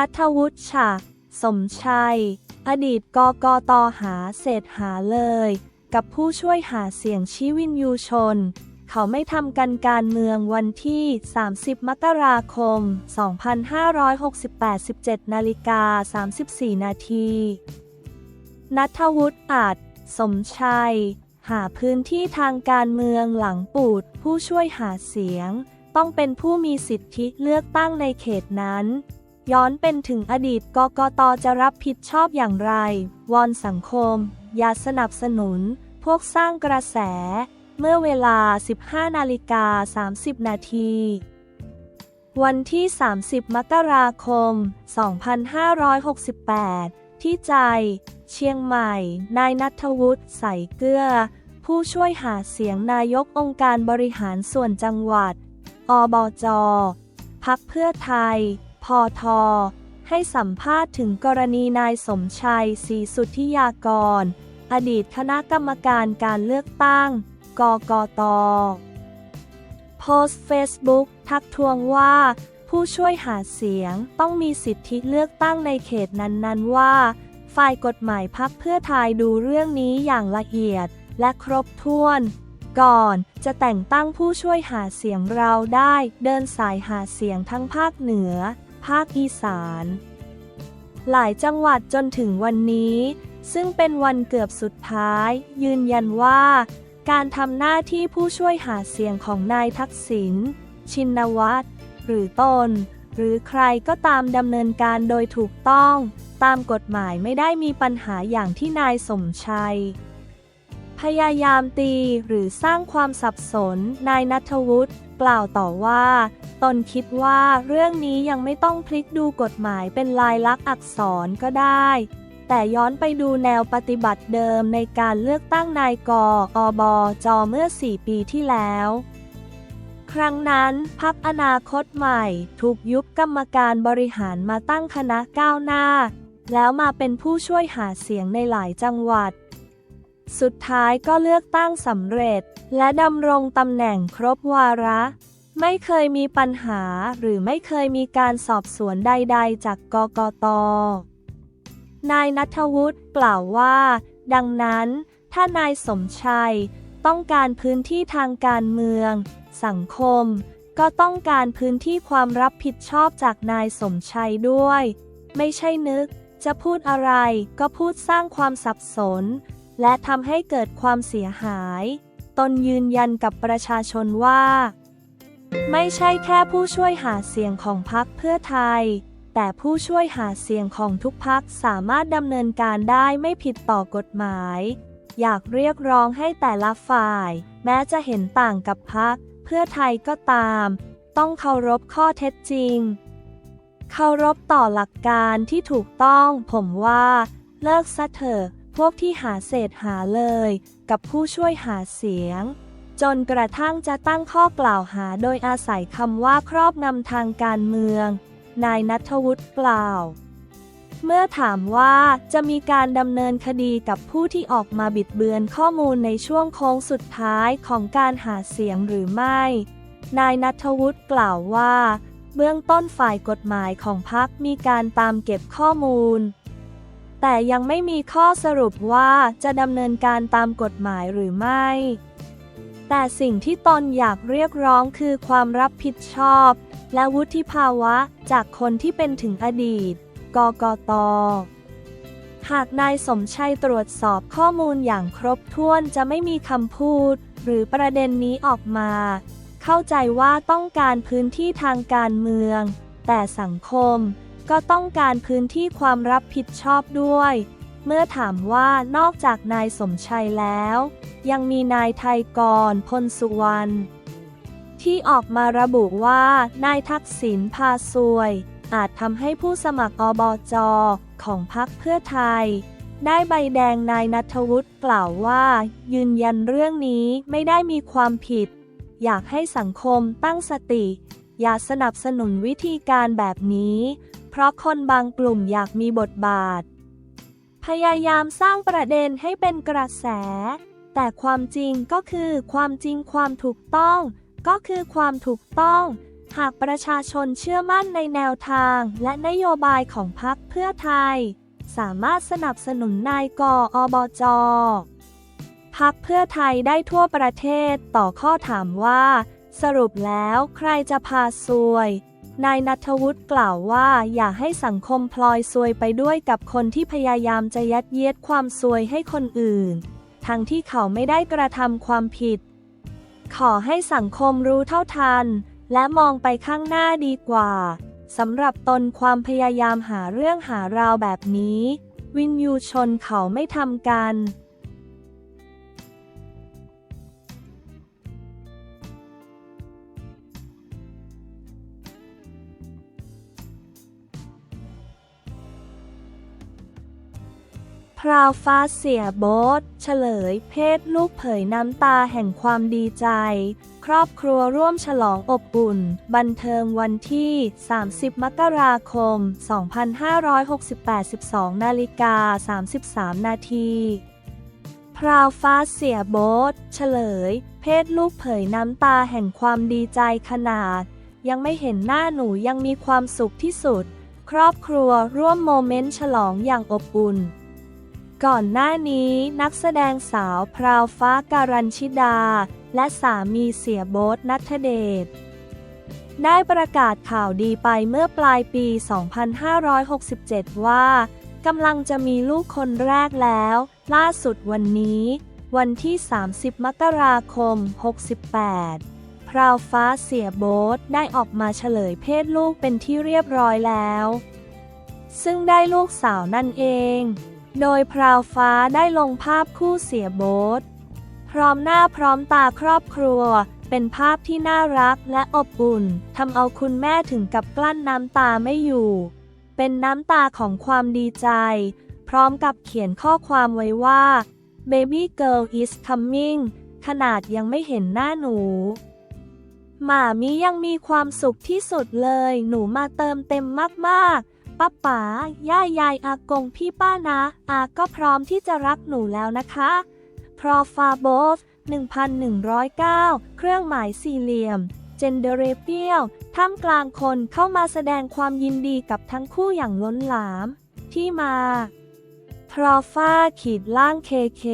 นัทวุฒิฉะสมชัย อดีตกกตหาเศษหาเลย กับผู้ช่วยหาเสียงชี้วินยูชน เขาไม่ทำกันการเมืองวันที่ 30 มกราคม 2568 17นาฬิกา34 นาทีนัทวุฒิอาจ สมชัย หาพื้นที่ทางการเมืองหลังปูด ผู้ช่วยหาเสียง ต้องเป็นผู้มีสิทธิเลือกตั้งในเขตนั้น ย้อนเป็นถึงอดีตกกตจะรับผิดชอบอย่างไร วอนสังคม อย่าสนับสนุน พวกสร้างกระแส เมื่อเวลา 15 นาฬิกา 30 นาทีวันที่ 30 มกราคม 2568 ที่ใจ เชียงใหม่ นายนัทวุฒิใสเกลือ ผู้ช่วยหาเสียงนายกองค์การบริหารส่วนจังหวัด อบจ พักเพื่อไทย พท ให้สัมภาษณ์ถึงกรณีนายสมชัยศรีสุทธิยากร อดีตคณะกรรมการการเลือกตั้ง กกต โพสต์เฟซบุ๊กทักทวงว่า ผู้ช่วยหาเสียงต้องมีสิทธิเลือกตั้งในเขตนั้นๆว่า ฝ่ายกฎหมายพักเพื่อไทยดูเรื่องนี้อย่างละเอียดและครบถ้วนก่อนจะแต่งตั้งผู้ช่วยหาเสียงเราได้เดินสายหาเสียงทั้งภาคเหนือ ภาคอีสาน หลายจังหวัดจนถึงวันนี้ ซึ่งเป็นวันเกือบสุดท้าย ยืนยันว่า การทำหน้าที่ผู้ช่วยหาเสียงของนายทักษิณชินวัตรหรือตน หรือใครก็ตามดำเนินการโดยถูกต้อง ตามกฎหมายไม่ได้มีปัญหาอย่างที่นายสมชัย พยายามตีหรือสร้างความสับสนนายนัทวุฒิกล่าวต่อว่า ตนคิดว่าเรื่องนี้ยังไม่ต้องพลิกดูกฎหมายเป็นลายลักษณ์อักษรก็ได้ แต่ย้อนไปดูแนวปฏิบัติเดิมในการเลือกตั้งนายกอบจเมื่อ 4 ปีที่แล้ว ครั้งนั้นพักอนาคตใหม่ ถูกยุบกรรมการบริหารมาตั้งคณะก้าวหน้า แล้วมาเป็นผู้ช่วยหาเสียงในหลายจังหวัดสุดท้ายก็เลือกตั้งสำเร็จ และดำรงตำแหน่งครบวาระ ไม่เคยมีปัญหาหรือไม่เคยมีการสอบสวนใด ๆ จากกกต นายนัทวุฒิกล่าวว่า ดังนั้น ถ้านายสมชัย ต้องการพื้นที่ทางการเมือง สังคม ก็ต้องการพื้นที่ความรับผิดชอบจากนายสมชัยด้วย ไม่ใช่นึก จะพูดอะไรก็พูดสร้างความสับสน และทำให้เกิดความเสียหาย ตนยืนยันกับประชาชนว่า ไม่ใช่แค่ผู้ช่วยหาเสียงของพรรคเพื่อไทย แต่ผู้ช่วยหาเสียงของทุกพักสามารถดำเนินการได้ไม่ผิดต่อกฎหมาย อยากเรียกร้องให้แต่ละฝ่าย แม้จะเห็นต่างกับพักเพื่อไทยก็ตาม ต้องเคารพข้อเท็จจริง เคารพต่อหลักการที่ถูกต้อง ผมว่า เลิกซะเถอะพวกที่หาเศษหาเลย กับผู้ช่วยหาเสียง จนกระทั่งจะตั้งข้อกล่าวหาโดยอาศัยคำว่าครอบงำทางการเมือง นายนัทวุฒิกล่าว เมื่อถามว่าจะมีการดำเนินคดีกับผู้ที่ออกมาบิดเบือนข้อมูลในช่วงโค้งสุดท้ายของการหาเสียงหรือไม่ นายนัทวุฒิกล่าวว่า เบื้องต้นฝ่ายกฎหมายของพรรคมีการตามเก็บข้อมูลแต่ยังไม่มีข้อสรุปว่าจะดำเนินการตามกฎหมายหรือไม่ แต่สิ่งที่ตนอยากเรียกร้องคือความรับผิดชอบ และวุฒิภาวะจากคนที่เป็นถึงอดีต กกต หากนายสมชัยตรวจสอบข้อมูลอย่างครบถ้วนจะไม่มีคำพูด หรือประเด็นนี้ออกมา เข้าใจว่าต้องการพื้นที่ทางการเมือง แต่สังคมก็ต้องการพื้นที่ความรับผิดชอบด้วย เมื่อถามว่านอกจากนายสมชัยแล้ว ยังมีนายไทยกรพลสุวรรณที่ออกมาระบุว่า นายทักษิณพาซวย อาจทำให้ผู้สมัครอบจของพรรคเพื่อไทย ได้ใบแดงนายนัทวุฒิกล่าวว่า ยืนยันเรื่องนี้ไม่ได้มีความผิด อยากให้สังคมตั้งสติ อย่าสนับสนุนวิธีการแบบนี้ เพราะคนบางกลุ่มอยากมีบทบาท พยายามสร้างประเด็นให้เป็นกระแส แต่ความจริงก็คือความจริงความถูกต้อง ก็คือความถูกต้อง หากประชาชนเชื่อมั่นในแนวทางและนโยบายของพรรคเพื่อไทย สามารถสนับสนุนนายกอบจพักเพื่อไทยได้ทั่วประเทศต่อข้อถามว่า สรุปแล้วใครจะพาซวย นายนัทวุฒิกล่าวว่าอย่าให้สังคมพลอยซวยไปด้วยกับคนที่พยายามจะยัดเยียดความซวยให้คนอื่น ทั้งที่เขาไม่ได้กระทำความผิด ขอให้สังคมรู้เท่าทัน และมองไปข้างหน้าดีกว่าสำหรับตนความพยายามหาเรื่องหาราวแบบนี้ วินยูชนเขาไม่ทำกัน พราวฟ้าเสียโบทเฉลย เพศลูกเผยน้ำตาแห่งความดีใจ ครอบครัวร่วมฉลองอบอุ่น บันเทิงวันที่ 30 มกราคม 2568 12นาฬิกา 33 นาทีพราวฟ้าเสียโบทเฉลย เพศลูกเผยน้ำตาแห่งความดีใจขนาด ยังไม่เห็นหน้าหนูยังมีความสุขที่สุด ครอบครัวร่วมโมเมนต์ฉลองอย่างอบอุ่น ก่อนหน้านี้นักแสดงสาวพราวฟ้าการัญชิดา และสามีเสียโบ๊ทนัทเดชได้ประกาศข่าวดีไปเมื่อปลายปี 2567 ว่ากำลังจะมีลูกคนแรกแล้ว ล่าสุดวันนี้ วันที่ 30 มกราคม 68 พราวฟ้าเสียโบ๊ทได้ออกมาเฉลยเพศลูกเป็นที่เรียบร้อยแล้ว ซึ่งได้ลูกสาวนั่นเอง โดยพราวฟ้าได้ลงภาพคู่เสียโบ๊ทพร้อมหน้าพร้อมตาครอบครัว เป็นภาพที่น่ารักและอบอุ่นทำเอาคุณแม่ถึงกับกลั้นน้ำตาไม่อยู่ เป็นน้ำตาของความดีใจ พร้อมกับเขียนข้อความไว้ว่า baby girl is coming ขนาดยังไม่เห็นหน้าหนูหมามิยังมีความสุขที่สุดเลย หนูมาเติมเต็มมากๆ ป้าป๋าย่ายายอากงพี่ป้านะอาก็พร้อมที่จะรักหนูแล้วนะคะ พรอฟาโบฟ1109 เครื่องหมายสี่เหลี่ยม เจนเดเรเปียลท่ามกลางคนเข้ามาแสดงความยินดีกับทั้งคู่อย่างล้นหลาม ที่มา พรอฟาขีดล่างเคเค